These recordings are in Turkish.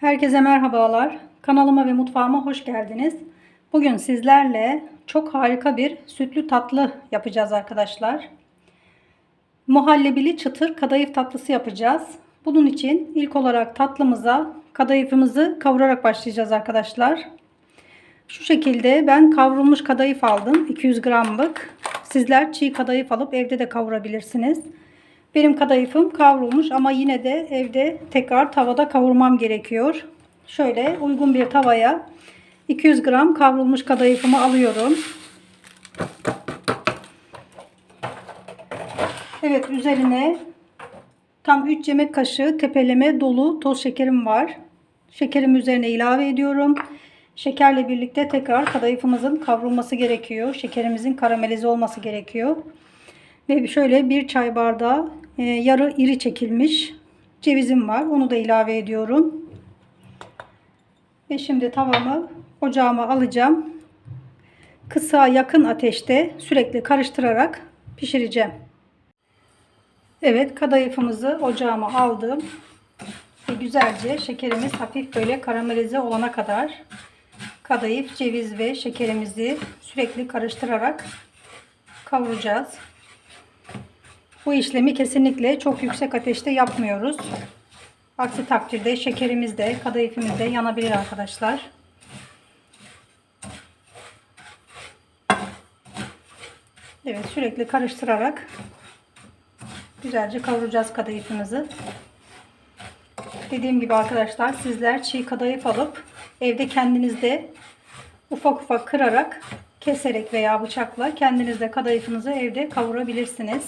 Herkese merhabalar. Kanalıma ve mutfağıma hoş geldiniz. Bugün sizlerle çok harika bir sütlü tatlı yapacağız arkadaşlar. Muhallebili çıtır kadayıf tatlısı yapacağız. Bunun için ilk olarak tatlımıza kadayıfımızı kavurarak başlayacağız arkadaşlar. Şu şekilde ben kavrulmuş kadayıf aldım. 200 gramlık. Sizler çiğ kadayıf alıp evde de kavurabilirsiniz. Benim kadayıfım kavrulmuş ama yine de evde tekrar tavada kavurmam gerekiyor. Şöyle uygun bir tavaya 200 gram kavrulmuş kadayıfımı alıyorum. Evet üzerine tam 3 yemek kaşığı tepeleme dolu toz şekerim var. Şekerimi üzerine ilave ediyorum. Şekerle birlikte tekrar kadayıfımızın kavrulması gerekiyor. Şekerimizin karamelize olması gerekiyor. Ve şöyle bir çay bardağı yarı iri çekilmiş cevizim var. Onu da ilave ediyorum. Ve şimdi tavamı ocağıma alacağım. Kısa yakın ateşte sürekli karıştırarak pişireceğim. Evet kadayıfımızı ocağıma aldım. Ve güzelce şekerimiz hafif böyle karamelize olana kadar kadayıf, ceviz ve şekerimizi sürekli karıştırarak kavuracağız. Bu işlemi kesinlikle çok yüksek ateşte yapmıyoruz. Aksi takdirde şekerimiz de kadayıfımız da yanabilir arkadaşlar. Evet sürekli karıştırarak güzelce kavuracağız kadayıfımızı. Dediğim gibi arkadaşlar sizler çiğ kadayıf alıp evde kendinizde ufak ufak kırarak keserek veya bıçakla kendiniz de kadayıfınızı evde kavurabilirsiniz.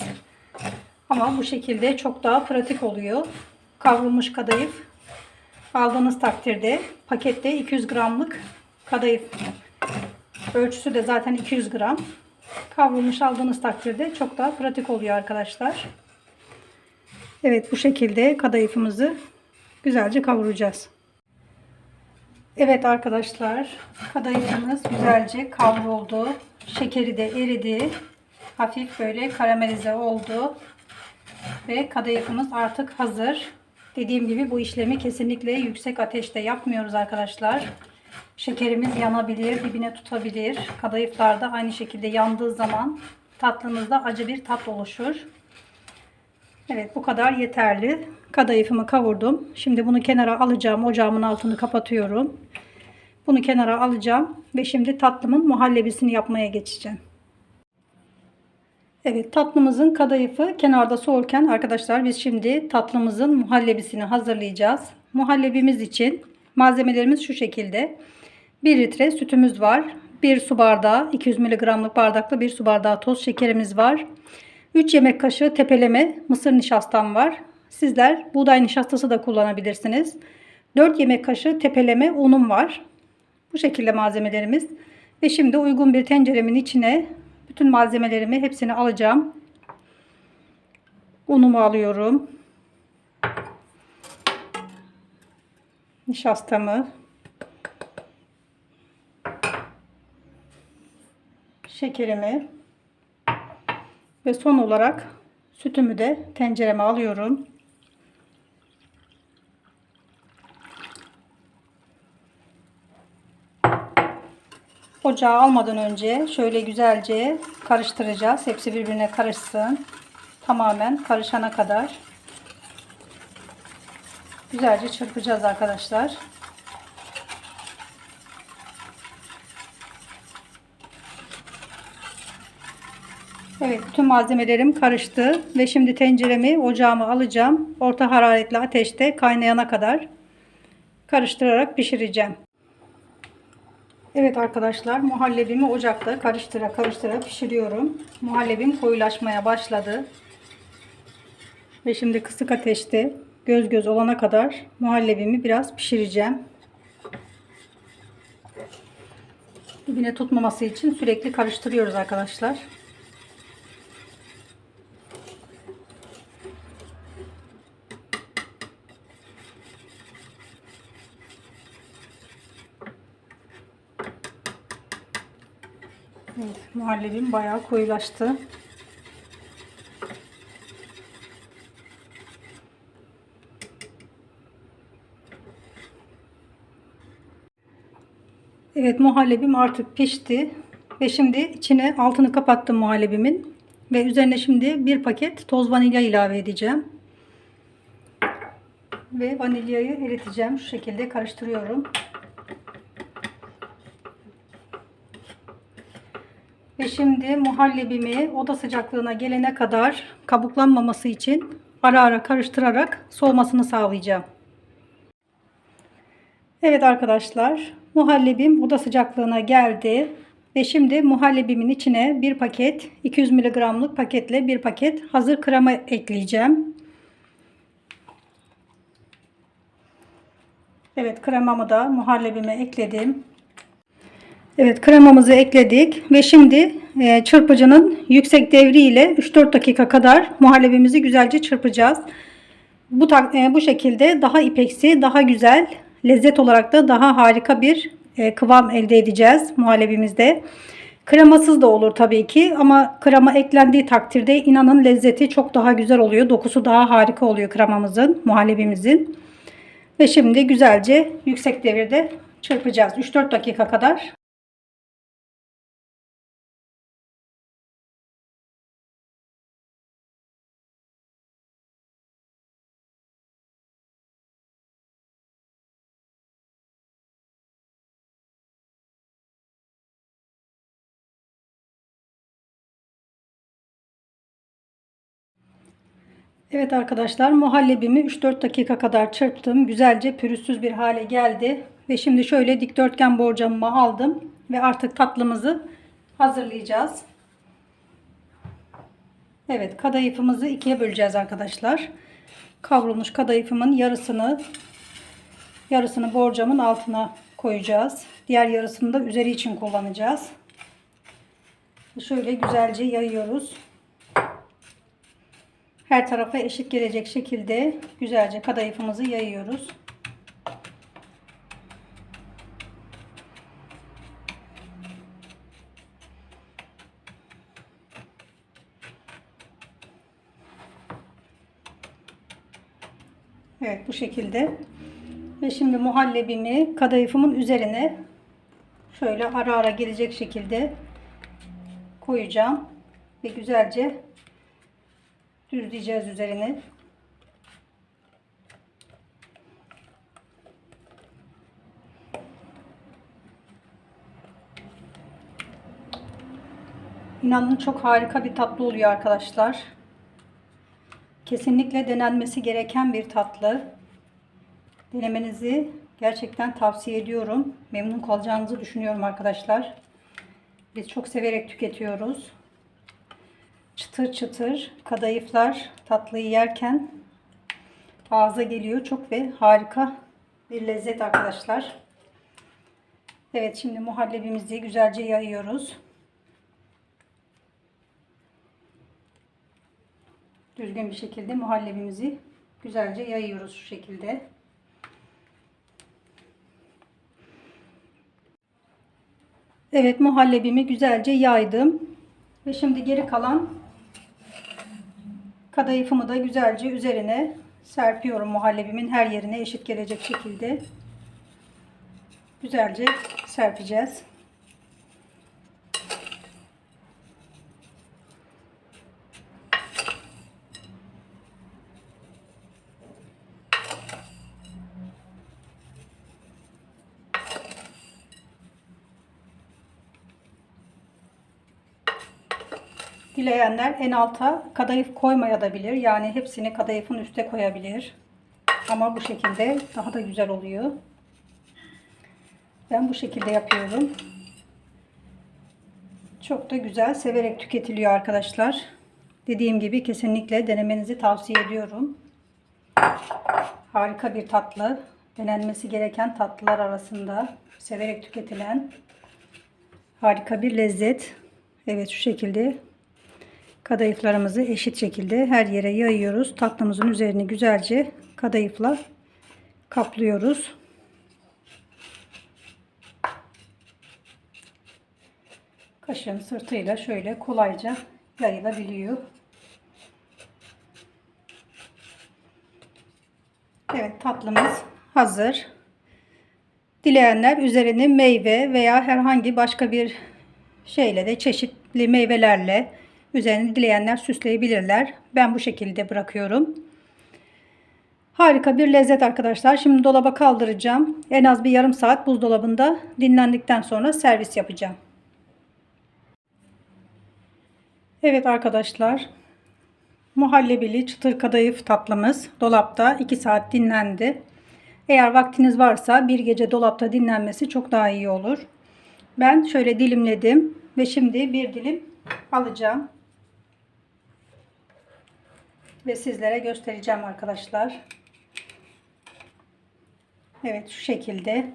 Ama bu şekilde çok daha pratik oluyor. Kavrulmuş kadayıf aldığınız takdirde pakette 200 gramlık kadayıf ölçüsü de zaten 200 gram. Kavrulmuş aldığınız takdirde çok daha pratik oluyor arkadaşlar. Evet bu şekilde kadayıfımızı güzelce kavuracağız. Evet arkadaşlar kadayıfımız güzelce kavruldu. Şekeri de eridi. Hafif böyle karamelize oldu. Ve kadayıfımız artık hazır. Dediğim gibi bu işlemi kesinlikle yüksek ateşte yapmıyoruz arkadaşlar. Şekerimiz yanabilir, dibine tutabilir. Kadayıflar da aynı şekilde yandığı zaman tatlınızda acı bir tat oluşur. Evet bu kadar yeterli. Kadayıfımı kavurdum. Şimdi bunu kenara alacağım. Ocağımın altını kapatıyorum. Bunu kenara alacağım ve şimdi tatlımın muhallebisini yapmaya geçeceğim. Evet tatlımızın kadayıfı kenarda soğurken arkadaşlar biz şimdi tatlımızın muhallebisini hazırlayacağız. Muhallebimiz için malzemelerimiz şu şekilde. 1 litre sütümüz var. 1 su bardağı 200 mg'lık bardakta 1 su bardağı toz şekerimiz var. 3 yemek kaşığı tepeleme mısır nişastam var. Sizler buğday nişastası da kullanabilirsiniz. 4 yemek kaşığı tepeleme unum var. Bu şekilde malzemelerimiz. Ve şimdi uygun bir tenceremin içine bütün malzemelerimi hepsini alacağım. Unumu alıyorum. Nişastamı. Şekerimi. Ve son olarak sütümü de tencereme alıyorum. Ocağa almadan önce şöyle güzelce karıştıracağız. Hepsi birbirine karışsın. Tamamen karışana kadar. Güzelce çırpacağız arkadaşlar. Evet tüm malzemelerim karıştı ve şimdi tenceremi ocağıma alacağım. Orta hararetli ateşte kaynayana kadar karıştırarak pişireceğim. Evet arkadaşlar muhallebimi ocakta karıştıra karıştıra pişiriyorum. Muhallebim koyulaşmaya başladı. Ve şimdi kısık ateşte göz göz olana kadar muhallebimi biraz pişireceğim. Dibine tutmaması için sürekli karıştırıyoruz arkadaşlar. Evet, muhallebim bayağı koyulaştı. Evet muhallebim artık pişti. Ve şimdi içine altını kapattım muhallebimin. Ve üzerine şimdi bir paket toz vanilya ilave edeceğim. Ve vanilyayı eriteceğim. Şu şekilde karıştırıyorum. Ve şimdi muhallebimi oda sıcaklığına gelene kadar kabuklanmaması için ara ara karıştırarak soğumasını sağlayacağım. Evet arkadaşlar muhallebim oda sıcaklığına geldi. Ve şimdi muhallebimin içine bir paket 200 mg'lık paketle bir paket hazır krema ekleyeceğim. Evet kremamı da muhallebime ekledim. Evet kremamızı ekledik ve şimdi e, çırpıcının yüksek devriyle 3-4 dakika kadar muhallebimizi güzelce çırpacağız. Bu, e, bu şekilde daha ipeksi, daha güzel, lezzet olarak da daha harika bir e, kıvam elde edeceğiz muhallebimizde. Kremasız da olur tabii ki ama krema eklendiği takdirde inanın lezzeti çok daha güzel oluyor. Dokusu daha harika oluyor kremamızın, muhallebimizin. Ve şimdi güzelce yüksek devirde çırpacağız. 3-4 dakika kadar. Evet arkadaşlar muhallebimi 3-4 dakika kadar çırptım. Güzelce pürüzsüz bir hale geldi. Ve şimdi şöyle dikdörtgen borcamımı aldım. Ve artık tatlımızı hazırlayacağız. Evet kadayıfımızı ikiye böleceğiz arkadaşlar. Kavrulmuş kadayıfımın yarısını yarısını borcamın altına koyacağız. Diğer yarısını da üzeri için kullanacağız. Şöyle güzelce yayıyoruz. Her tarafa eşit gelecek şekilde güzelce kadayıfımızı yayıyoruz. Evet bu şekilde. Ve şimdi muhallebimi kadayıfımın üzerine şöyle ara ara gelecek şekilde koyacağım. Ve güzelce düzleyeceğiz üzerine. İnanın çok harika bir tatlı oluyor arkadaşlar. Kesinlikle denenmesi gereken bir tatlı. Denemenizi gerçekten tavsiye ediyorum. Memnun kalacağınızı düşünüyorum arkadaşlar. Biz çok severek tüketiyoruz çıtır çıtır kadayıflar tatlıyı yerken ağza geliyor. Çok ve harika bir lezzet arkadaşlar. Evet şimdi muhallebimizi güzelce yayıyoruz. Düzgün bir şekilde muhallebimizi güzelce yayıyoruz şu şekilde. Evet muhallebimi güzelce yaydım. Ve şimdi geri kalan Kadayıfımı da güzelce üzerine serpiyorum muhallebimin her yerine eşit gelecek şekilde. Güzelce serpeceğiz. Dileyenler en alta kadayıf koymaya da bilir. Yani hepsini kadayıfın üste koyabilir. Ama bu şekilde daha da güzel oluyor. Ben bu şekilde yapıyorum. Çok da güzel, severek tüketiliyor arkadaşlar. Dediğim gibi kesinlikle denemenizi tavsiye ediyorum. Harika bir tatlı. Denenmesi gereken tatlılar arasında severek tüketilen harika bir lezzet. Evet şu şekilde kadayıflarımızı eşit şekilde her yere yayıyoruz. Tatlımızın üzerini güzelce kadayıfla kaplıyoruz. Kaşığın sırtıyla şöyle kolayca yayılabiliyor. Evet tatlımız hazır. Dileyenler üzerini meyve veya herhangi başka bir şeyle de çeşitli meyvelerle üzerini dileyenler süsleyebilirler. Ben bu şekilde bırakıyorum. Harika bir lezzet arkadaşlar. Şimdi dolaba kaldıracağım. En az bir yarım saat buzdolabında dinlendikten sonra servis yapacağım. Evet arkadaşlar. Muhallebili çıtır kadayıf tatlımız dolapta 2 saat dinlendi. Eğer vaktiniz varsa bir gece dolapta dinlenmesi çok daha iyi olur. Ben şöyle dilimledim ve şimdi bir dilim alacağım. Ve sizlere göstereceğim arkadaşlar. Evet şu şekilde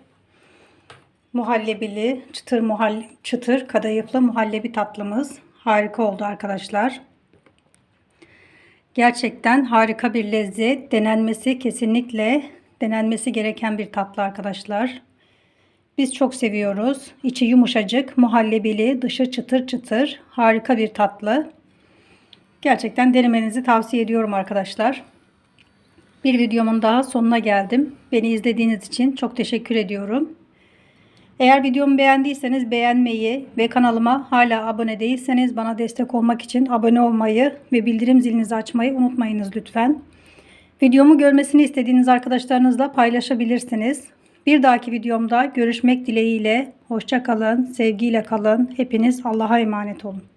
muhallebili çıtır muhall çıtır kadayıflı muhallebi tatlımız harika oldu arkadaşlar. Gerçekten harika bir lezzet. Denenmesi kesinlikle denenmesi gereken bir tatlı arkadaşlar. Biz çok seviyoruz. İçi yumuşacık, muhallebili, dışı çıtır çıtır. Harika bir tatlı. Gerçekten denemenizi tavsiye ediyorum arkadaşlar. Bir videomun daha sonuna geldim. Beni izlediğiniz için çok teşekkür ediyorum. Eğer videomu beğendiyseniz beğenmeyi ve kanalıma hala abone değilseniz bana destek olmak için abone olmayı ve bildirim zilinizi açmayı unutmayınız lütfen. Videomu görmesini istediğiniz arkadaşlarınızla paylaşabilirsiniz. Bir dahaki videomda görüşmek dileğiyle. Hoşça kalın, sevgiyle kalın. Hepiniz Allah'a emanet olun.